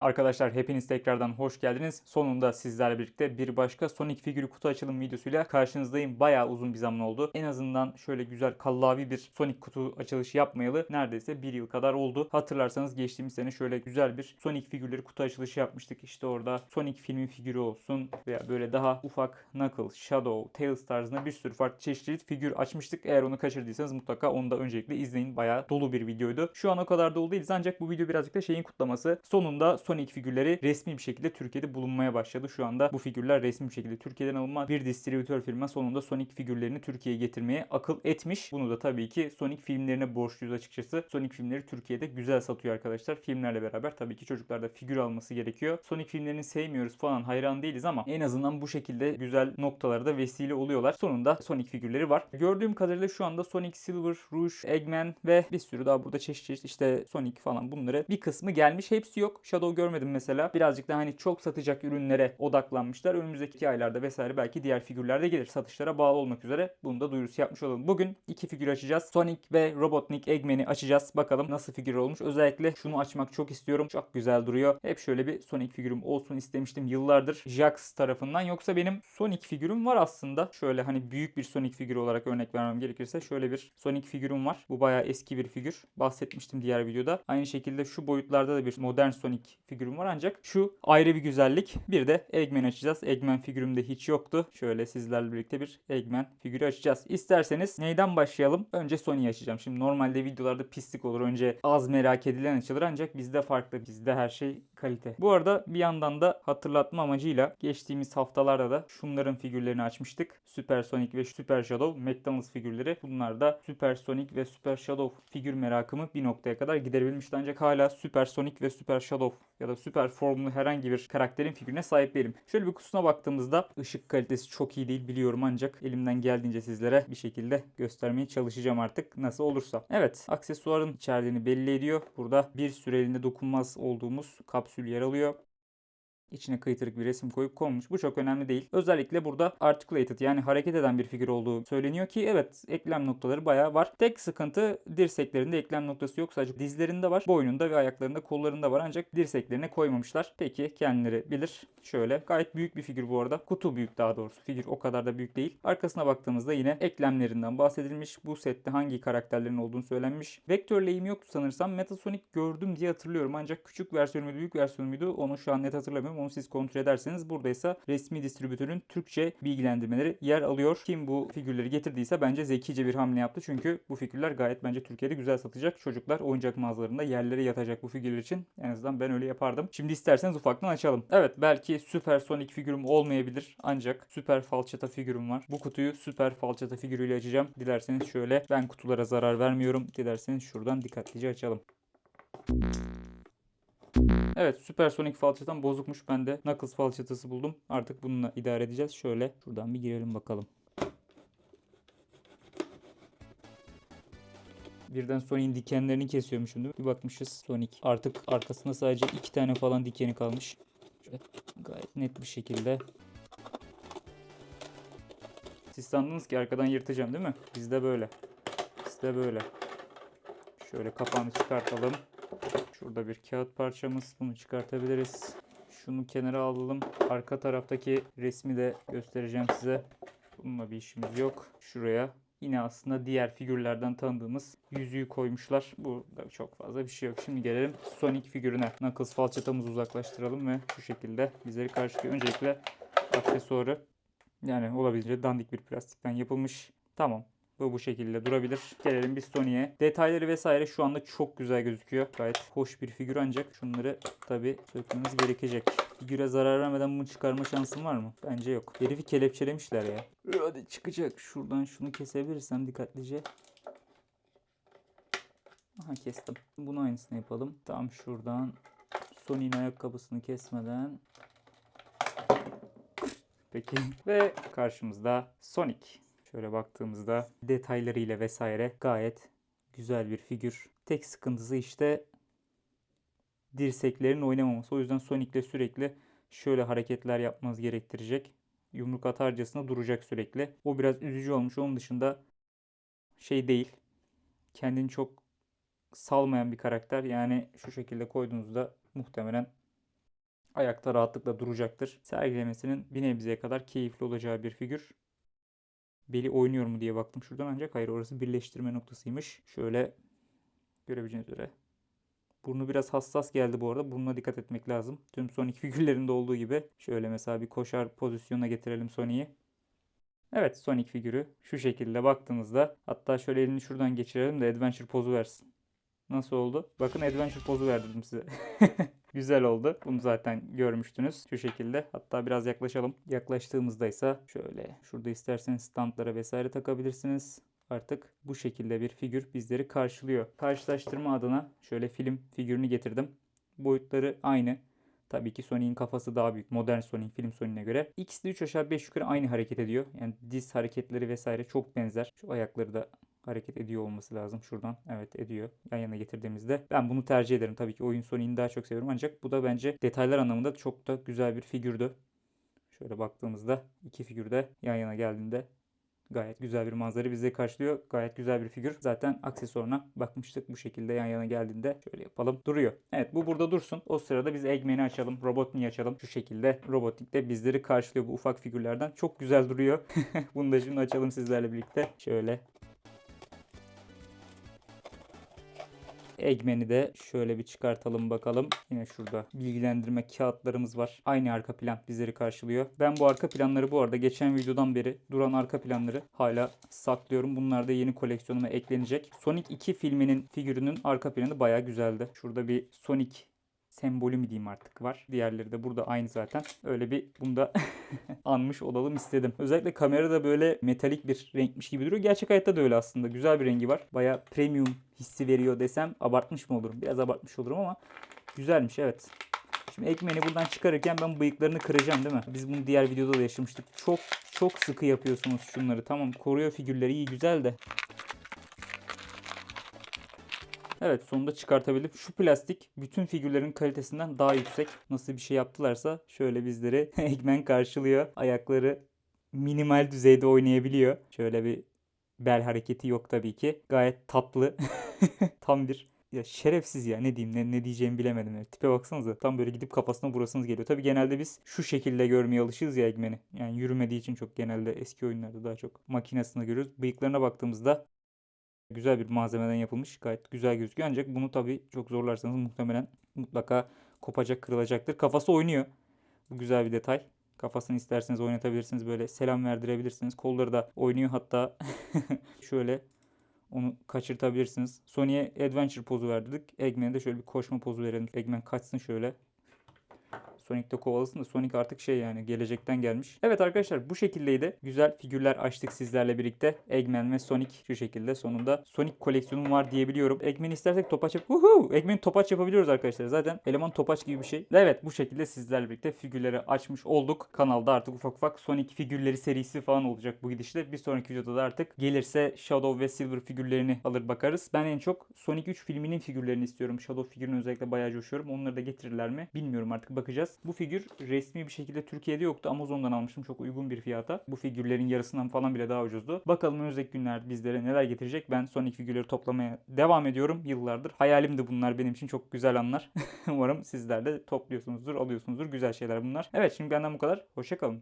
Arkadaşlar hepiniz tekrardan hoş geldiniz. Sonunda sizlerle birlikte bir başka Sonic figürü kutu açılım videosuyla karşınızdayım. Bayağı uzun bir zaman oldu. En azından şöyle güzel kallavi bir Sonic kutu açılışı yapmayalı neredeyse bir yıl kadar oldu. Hatırlarsanız geçtiğimiz sene şöyle güzel bir Sonic figürleri kutu açılışı yapmıştık. İşte orada Sonic filmi figürü olsun veya böyle daha ufak Knuckles, Shadow, Tails tarzında bir sürü farklı çeşitli figür açmıştık. Eğer onu kaçırdıysanız mutlaka onu da öncelikle izleyin. Bayağı dolu bir videoydu. Şu an o kadar dolu değiliz ancak bu video birazcık da şeyin kutlaması. Sonunda Sonic figürleri resmi bir şekilde Türkiye'de bulunmaya başladı. Şu anda bu figürler resmi bir şekilde Türkiye'den alınma bir distribütör firma sonunda Sonic figürlerini Türkiye'ye getirmeye akıl etmiş. Bunu da tabii ki Sonic filmlerine borçluyuz açıkçası. Sonic filmleri Türkiye'de güzel satıyor arkadaşlar. Filmlerle beraber tabii ki çocuklar da figür alması gerekiyor. Sonic filmlerini sevmiyoruz falan hayran değiliz ama en azından bu şekilde güzel noktalara da vesile oluyorlar. Sonunda Sonic figürleri var. Gördüğüm kadarıyla şu anda Sonic Silver, Rouge, Eggman ve bir sürü daha burada çeşit çeşit işte Sonic falan bunları bir kısmı gelmiş. Hepsi yok. Shadow görmedim mesela. Birazcık da hani çok satacak ürünlere odaklanmışlar. Önümüzdeki aylarda vesaire belki diğer figürler de gelir. Satışlara bağlı olmak üzere bunu da duyurusu yapmış olalım. Bugün iki figür açacağız. Sonic ve Robotnik Eggman'i açacağız. Bakalım nasıl figür olmuş. Özellikle şunu açmak çok istiyorum. Çok güzel duruyor. Hep şöyle bir Sonic figürüm olsun istemiştim yıllardır. Jax tarafından. Yoksa benim Sonic figürüm var aslında. Şöyle hani büyük bir Sonic figürü olarak örnek vermem gerekirse şöyle bir Sonic figürüm var. Bu bayağı eski bir figür. Bahsetmiştim diğer videoda. Aynı şekilde şu boyutlarda da bir modern Sonic figürüm var ancak şu ayrı bir güzellik. Bir de Eggman açacağız. Eggman figürümde hiç yoktu. Şöyle sizlerle birlikte bir Eggman figürü açacağız. İsterseniz neyden başlayalım? Önce Sony'yi açacağım. Şimdi normalde videolarda pislik olur. Önce az merak edilen açılır ancak bizde farklı. Bizde her şey kalite. Bu arada bir yandan da hatırlatma amacıyla geçtiğimiz haftalarda da şunların figürlerini açmıştık. Super Sonic ve Super Shadow McDonald's figürleri. Bunlar da Super Sonic ve Super Shadow figür merakımı bir noktaya kadar giderebilmişti. Ancak hala Super Sonic ve Super Shadow ya da Super formlu herhangi bir karakterin figürüne sahip değilim. Şöyle bir kutusuna baktığımızda ışık kalitesi çok iyi değil biliyorum ancak elimden geldiğince sizlere bir şekilde göstermeye çalışacağım artık nasıl olursa. Evet aksesuarın içerdiğini belli ediyor. Burada bir süreliğine dokunmaz olduğumuz kapsül yer alıyor. İçine kıytırık bir resim koyup konmuş. Bu çok önemli değil. Özellikle burada articulated yani hareket eden bir figür olduğu söyleniyor ki evet eklem noktaları bayağı var. Tek sıkıntı dirseklerinde eklem noktası yok. Sadece dizlerinde var. Boynunda ve ayaklarında kollarında var ancak dirseklerine koymamışlar. Peki kendileri bilir. Şöyle gayet büyük bir figür bu arada. Kutu büyük daha doğrusu. Figür o kadar da büyük değil. Arkasına baktığımızda yine eklemlerinden bahsedilmiş. Bu sette hangi karakterlerin olduğunu söylenmiş. Vektör lehim yoktu sanırsam. Metasonic gördüm diye hatırlıyorum. Ancak küçük versiyonu muydu, büyük versiyonu muydu onu şu an net hatırlamıyorum. Onu siz kontrol ederseniz buradaysa resmi distribütörün Türkçe bilgilendirmeleri yer alıyor. Kim bu figürleri getirdiyse bence zekice bir hamle yaptı. Çünkü bu figürler gayet bence Türkiye'de güzel satacak. Çocuklar oyuncak mağazalarında yerlere yatacak bu figürler için. En azından ben öyle yapardım. Şimdi isterseniz ufaktan açalım. Evet belki süper Sonic figürüm olmayabilir. Ancak süper falçata figürüm var. Bu kutuyu süper falçata figürüyle açacağım. Dilerseniz şöyle ben kutulara zarar vermiyorum. Dilerseniz şuradan dikkatlice açalım. Evet süpersonik falçatam bozukmuş. Ben de Knuckles falçatası buldum. Artık bununla idare edeceğiz. Şöyle şuradan bir girelim bakalım. Birden Sonic'in dikenlerini kesiyormuşum değil mi? Bir bakmışız Sonic. Artık arkasında sadece iki tane falan dikeni kalmış. Şöyle gayet net bir şekilde. Siz sandınız ki arkadan yırtacağım değil mi? Bizde böyle. Bizde böyle. Şöyle kapağını çıkartalım. Şurada bir kağıt parçamız. Bunu çıkartabiliriz. Şunu kenara alalım. Arka taraftaki resmi de göstereceğim size. Bununla bir işimiz yok. Şuraya yine aslında diğer figürlerden tanıdığımız yüzüğü koymuşlar. Burada çok fazla bir şey yok. Şimdi gelelim Sonic figürüne. Knuckles falçatamızı uzaklaştıralım ve şu şekilde bizleri karşılıyor. Öncelikle aksesuarı yani olabildiğince dandik bir plastikten yapılmış. Tamam. Bu bu şekilde durabilir. Gelelim biz Sony'ye. Detayları vesaire şu anda çok güzel gözüküyor. Gayet hoş bir figür ancak şunları tabi sökmemiz gerekecek. Figüre zarar vermeden bunu çıkarma şansım var mı? Bence yok. Herifi kelepçelemişler ya. Hadi çıkacak. Şuradan şunu kesebilirsem dikkatlice. Aha kestim. Bunu aynısını yapalım. Tam şuradan Sony'nin ayakkabısını kesmeden. Peki. Ve karşımızda Sonic. Şöyle baktığımızda detaylarıyla vesaire gayet güzel bir figür. Tek sıkıntısı işte dirseklerin oynamaması. O yüzden Sonic'le sürekli şöyle hareketler yapmanız gerektirecek. Yumruk atarcasına duracak sürekli. O biraz üzücü olmuş. Onun dışında şey değil. Kendini çok salmayan bir karakter. Yani şu şekilde koyduğunuzda muhtemelen Ayakta rahatlıkla duracaktır. Sergilemesinin bir nebzeye kadar keyifli olacağı bir figür. Beli oynuyor mu diye baktım şuradan ancak hayır orası birleştirme noktasıymış. Şöyle görebileceğiniz üzere. Burnu biraz hassas geldi bu arada. Burnuna dikkat etmek lazım. Tüm Sonic figürlerinde olduğu gibi. Şöyle mesela bir koşar pozisyonuna getirelim Sonic'i. Evet Sonic figürü şu şekilde baktığınızda hatta şöyle elini şuradan geçirelim de Adventure pozu versin. Nasıl oldu? Bakın Adventure pozu verdim size. Güzel oldu. Bunu zaten görmüştünüz şu şekilde. Hatta biraz yaklaşalım. Yaklaştığımızda ise şöyle şurada isterseniz standlara vesaire takabilirsiniz. Artık bu şekilde bir figür bizleri karşılıyor. Karşılaştırma adına şöyle film figürünü getirdim. Boyutları aynı. Tabii ki Sonic'in kafası daha büyük. Modern Sonic, film Sonic'ine göre. İkisi de 3 aşağı 5 yukarı aynı hareket ediyor. Yani diz hareketleri vesaire çok benzer. Şu ayakları da hareket ediyor olması lazım şuradan. Evet ediyor. Yan yana getirdiğimizde. Ben bunu tercih ederim. Tabii ki oyun Sonic'ini daha çok seviyorum. Ancak bu da bence detaylar anlamında çok da güzel bir figürdü. Şöyle baktığımızda iki figür de yan yana geldiğinde Gayet güzel bir manzara bizi karşılıyor. Gayet güzel bir figür. Zaten aksesuarına bakmıştık bu şekilde yan yana geldiğinde. Şöyle yapalım. Duruyor. Evet bu burada dursun. O sırada biz Eggman'i açalım. Robotnik'i açalım. Şu şekilde Robotnik de bizleri karşılıyor bu ufak figürlerden. Çok güzel duruyor. Bunu da şimdi açalım sizlerle birlikte. Şöyle Eggman'i de şöyle bir çıkartalım bakalım. Yine şurada bilgilendirme kağıtlarımız var. Aynı arka plan bizleri karşılıyor. Ben bu arka planları bu arada geçen videodan beri duran arka planları hala saklıyorum. Bunlar da yeni koleksiyonuma eklenecek. Sonic 2 filminin figürünün arka planı baya güzeldi. Şurada bir Sonic sembolü mü diyeyim artık var. Diğerleri de burada aynı zaten. Öyle bir bunda anmış olalım istedim. Özellikle kamerada böyle metalik bir renkmiş gibi duruyor. Gerçek hayatta da öyle aslında. Güzel bir rengi var. Baya premium hissi veriyor desem abartmış mı olurum? Biraz abartmış olurum ama güzelmiş evet. Şimdi ekmeğini buradan çıkarırken ben bıyıklarını kıracağım değil mi? Biz bunu diğer videoda da yaşamıştık. Çok çok sıkı yapıyorsunuz şunları. Tamam koruyor figürleri iyi güzel de. Evet sonunda çıkartabildim. Şu plastik bütün figürlerin kalitesinden daha yüksek. Nasıl bir şey yaptılarsa şöyle bizleri Eggman karşılıyor. Ayakları minimal düzeyde oynayabiliyor. Şöyle bir bel hareketi yok tabii ki. Gayet tatlı. Tam bir ya şerefsiz ya ne diyeyim ne, ne diyeceğimi bilemedim. Yani tipe baksanıza tam böyle gidip kafasına vurasınız geliyor. Tabii genelde biz şu şekilde görmeye alışığız ya Eggman'i. Yani yürümediği için çok genelde eski oyunlarda daha çok makinesini görüyoruz. Bıyıklarına baktığımızda güzel bir malzemeden yapılmış. Gayet güzel gözüküyor. Ancak bunu tabii çok zorlarsanız muhtemelen mutlaka kopacak, kırılacaktır. Kafası oynuyor. Bu güzel bir detay. Kafasını isterseniz oynatabilirsiniz. Böyle selam verdirebilirsiniz. Kolları da oynuyor. Hatta şöyle onu kaçırtabilirsiniz. Sony'e Adventure pozu verdik. Eggman'e de şöyle bir koşma pozu verelim. Eggman kaçsın şöyle. Sonic de kovalasın da Sonic artık şey yani gelecekten gelmiş. Evet arkadaşlar bu şekildeydi. Güzel figürler açtık sizlerle birlikte. Eggman ve Sonic şu şekilde sonunda Sonic koleksiyonum var diyebiliyorum. Eggman istersek topaç yap. Uhu! Eggman topaç yapabiliyoruz arkadaşlar. Zaten eleman topaç gibi bir şey. Evet bu şekilde sizlerle birlikte figürleri açmış olduk. Kanalda artık ufak ufak Sonic figürleri serisi falan olacak bu gidişle. Bir sonraki videoda da artık gelirse Shadow ve Silver figürlerini alır bakarız. Ben en çok Sonic 3 filminin figürlerini istiyorum. Shadow figürünü özellikle bayağı coşuyorum. Onları da getirirler mi? Bilmiyorum artık bakacağız. Bu figür resmi bir şekilde Türkiye'de yoktu. Amazon'dan almıştım çok uygun bir fiyata. Bu figürlerin yarısından falan bile daha ucuzdu. Bakalım önümüzdeki günler bizlere neler getirecek. Ben Sonic figürleri toplamaya devam ediyorum yıllardır. Hayalim de bunlar benim için çok güzel anlar. Umarım sizler de topluyorsunuzdur, alıyorsunuzdur. Güzel şeyler bunlar. Evet şimdi benden bu kadar. Hoşçakalın.